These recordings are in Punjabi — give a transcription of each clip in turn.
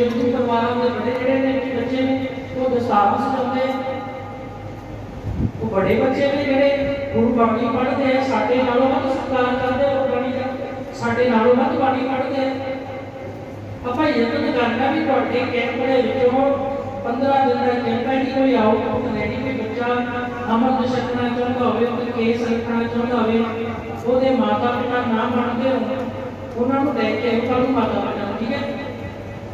ਹਿੰਦੂ ਪਰਿਵਾਰਾਂ ਦੇ ਬੜੇ ਜਿਹੜੇ ਨੇ ਕਿ ਬੱਚੇ ਨੇ ਉਹ ਦਸਤਾਰ ਸਜਾਉਂਦੇ ਉਹ ਬੜੇ ਬੱਚੇ ਨੇ ਜਿਹੜੇ ਗੁਰੂ ਬਾਣੀ ਪੜ੍ਹਦੇ ਆ ਸਾਡੇ ਨਾਲੋਂ ਵੱਧ ਸਤਿਕਾਰ ਕਰਦੇ ਆ ਬਾਣੀ ਦਾ ਸਾਡੇ ਨਾਲੋਂ ਵੱਧ ਬਾਣੀ ਪੜ੍ਹਦੇ ਆ। ਆਪਾਂ ਯਤਨ ਕਰਨਾ ਵੀ ਤੁਹਾਡੇ ਕੈਂਪ ਦੇ ਵਿੱਚੋਂ 15 ਦਿਨ ਦਾ ਕੈਂਪ ਹੈ ਕਿ ਕੋਈ ਆਊਟਪੁੱਟ ਲੈਣੀ ਕੋਈ ਬੱਚਾ ਅਮਰ ਛਕਣਾ ਚਾਹੁੰਦਾ ਹੋਵੇ ਕੋਈ ਕੇਸ ਰੱਖਣਾ ਚਾਹੁੰਦਾ ਹੋਵੇ ਉਹਦੇ ਮਾਤਾ ਪਿਤਾ ਨਾ ਮੰਨਦੇ ਹੋਣ ਉਹਨਾਂ ਨੂੰ ਲੈ ਕੇ ਕੱਲ ਨੂੰ ਮਾਤਾ ਪਿਤਾ ਨੂੰ, ਠੀਕ ਹੈ?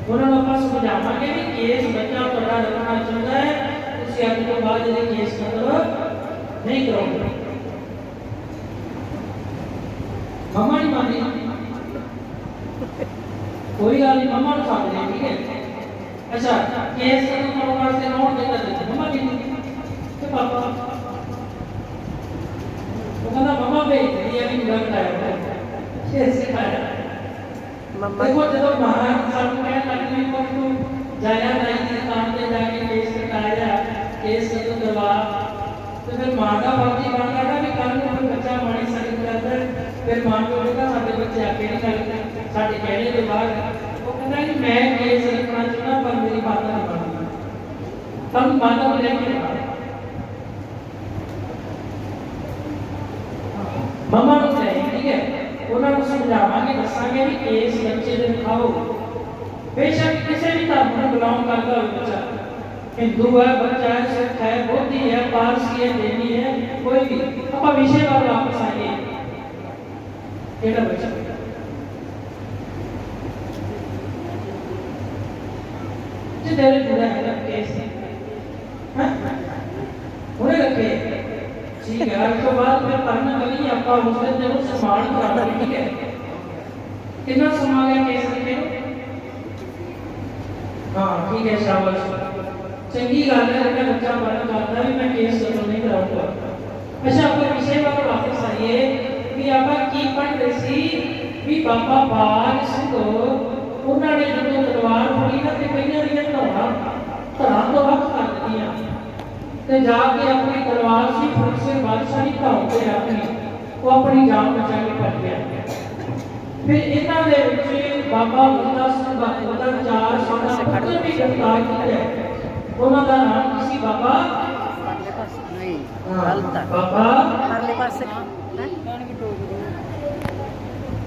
ਉਹਨਾਂ ਨੂੰ ਆਪਾਂ ਸਮਝਾਵਾਂਗੇ ਵੀ ਕੇਸ ਬੱਚਾ ਤੁਹਾਡਾ ਰੱਖਣਾ ਚਾਹੁੰਦਾ ਹੈ, ਤੁਸੀਂ ਅੱਜ ਤੋਂ ਬਾਅਦ ਇਹਦੇ ਕੇਸ ਮਤਲਬ ਨਹੀਂ ਕਰਾਉਂਗੇ ਮਮਾ ਨਹੀਂ ਮੰਨਦੀ ਕੋਈ ਗੱਲ ਨਹੀਂ ਮਮਾ ਨੂੰ ਸਮਝਦੇ ਠੀਕ ਹੈ। ਅੱਛਾ, ਕੇਸ ਕਦੋਂ ਕਰਨ ਵਾਸਤੇ ਨੋਟ ਦੇ ਕਰਦੇ ਮਮਾ ਜੀ ਤੇ ਪਾਪਾ। ਉਹ ਕਹਿੰਦਾ ਮਮਾ ਭੇਜ ਰਹੀ ਹੈ ਵੀ ਮੇਰਾ ਕੇਸ ਸਿਖਾਇਆ। ਮੰਮਾ ਦੇਖੋ ਜਦੋਂ ਮਹਾਰਾਜ ਸਾਨੂੰ ਕਹਿਣ ਲੱਗੇ ਵੀ ਤੂੰ ਜਾਇਆ ਨਹੀਂ ਦੀ ਦੁਕਾਨ ਤੇ ਜਾ ਕੇ ਕੇਸ ਕਟਾਇਆ ਕੇਸ ਕਦੋਂ ਕਰਵਾ ਤੇ ਫਿਰ ਮਾਂ ਦਾ ਫਰਜ਼ ਬਣਦਾ ਨਾ ਵੀ ਕੱਲ ਨੂੰ ਕੋਈ ਬੱਚਾ ਮਾੜੀ ਸੰਗਤ ਕਰਦਾ ਫਿਰ ਮਾਂ ਨੂੰ ਕਹਿੰਦਾ ਸਾਡੇ ਬੱਚੇ ਆਕੇ ਨਹੀਂ ਕਰਦੇ ਸਾਡੇ ਕਹਿਣੇ ਦੇ ਬਾਅਦ। ਉਹ ਕਹਿੰਦਾ ਕਿ ਮੈਂ ਕੇਸ ਰੱਖਣਾ ਚਾਹੁੰਦਾ ਪਰ ਮੇਰੀ ਮਾਤਾ ਨਹੀਂ ਮੰਨਦੀ ਤੁਹਾਨੂੰ ਮਾਤਾ ਨੂੰ ਲੈ ਕੇ ਆਇਆ ਮਮਾ ਨੂੰ ਚਾਹੀਏ ਠੀਕ ਹੈ ਉਹਨਾਂ ਨੂੰ ਸਮਝਾਵਾਂਗੇ ਦੱਸਾਂਗੇ ਵੀ ਕੇਸ ਬੱਚੇ ਦੇ ਦਿਖਾਓ ਬੇਸ਼ੱਕ ਕਿਸੇ ਵੀ ਧਰਮ ਨੂੰ ਬਿਲੋਂਗ ਕਰਦਾ ਹੋਵੇ ਬੱਚਾ ਹਿੰਦੂ ਹੈ ਬੱਚਾ ਹੈ ਸਿੱਖ ਹੈ ਬੋਧੀ ਹੈ ਪਾਰਸੀ ਹੈ ਦੇਵੀ ਹੈ ਕੋਈ ਵੀ ਆਪਾਂ ਵਿਸ਼ੇ ਵੱਲ ਵਾਪਸ ਆਈਏ ਕਿਹੜਾ ਬੱਚਾ ਜੇ ਤੇਰੇ ਪੂਰਾ ਹੈ ਕੇਸ ਹਾਂ ਉਹਨੇ ਰੱਖੇ ਠੀਕ ਹੈ ਉਸ ਤੋਂ ਬਾਅਦ ਫਿਰ ਪੜਨਾ ਕਰੀ ਆਪਾਂ ਉਸ ਦਿਨ ਜਦੋਂ ਸਮਾਨ ਕਰਾਂਗੇ ਠੀਕ ਹੈ ਕਿੰਨਾ ਸਮਾਂ ਗਿਆ ਕੇਸ ਲਿਖੇ ਹਾਂ, ਠੀਕ ਹੈ, ਸ਼ਾਬਾਸ਼। ਚੰਗੀ ਗੱਲ ਹੈ, ਜਿਹੜਾ ਬੱਚਾ ਪੜ੍ਹਨ ਕਰਦਾ ਵੀ ਮੈਂ ਕੇਸ ਕਦੋਂ ਨਹੀਂ ਕਰਾਉਂਗਾ ਅੱਛਾ, ਆਪਾਂ ਵਿਸ਼ੇ ਵੱਲ ਵਾਪਸ ਆਈਏ ਵੀ ਆਪਾਂ ਕੀ ਪੜ੍ਹ ਰਹੇ ਸੀ? ਵੀ ਬਾਬਾ ਬਾਜ ਸਿੰਘ, ਉਹਨਾਂ ਨੇ ਜਦੋਂ ਤਲਵਾਰ ਫੜੀ ਨਾ ਤੇ ਕਈਆਂ ਦੀਆਂ ਧੌਣਾ ਧਰਾਂ ਤੋਂ ਵੱਖ ਕਰ ਦਿੱਤੀਆਂ। ਤੇ ਜਾ ਕੇ ਆਪਣੇ ਤਲਵਾਰ ਸੀ ਬਾਦਸ਼ਾਹ ਦੀ ਧੌਣ ਤੇ ਰੱਖੀ ਉਹ ਆਪਣੀ ਜਾਨ ਬਚਾ ਕੇ ਭੱਜ ਗਿਆ। ਫਿਰ ਇਹਨਾਂ ਦੇ ਵਿੱਚ ਬਾਬਾ ਬੁੱਢਾ ਸਿੰਘ ਬਹਾਦਰ ਦਾ ਚਾਰ ਸੋਨਾ ਪੁੱਤਰ ਵੀ ਗ੍ਰਿਫਤਾਰ ਕੀਤਾ। ਉਹਨਾਂ ਦਾ ਨਾਮ ਸੀ? ਬਾਬਾ? ਨਹੀਂ ਗਲਤ ਹੈ। ਬਾਬਾ? ਪਰਲੇ ਪਾਸੇ। ਹੈ?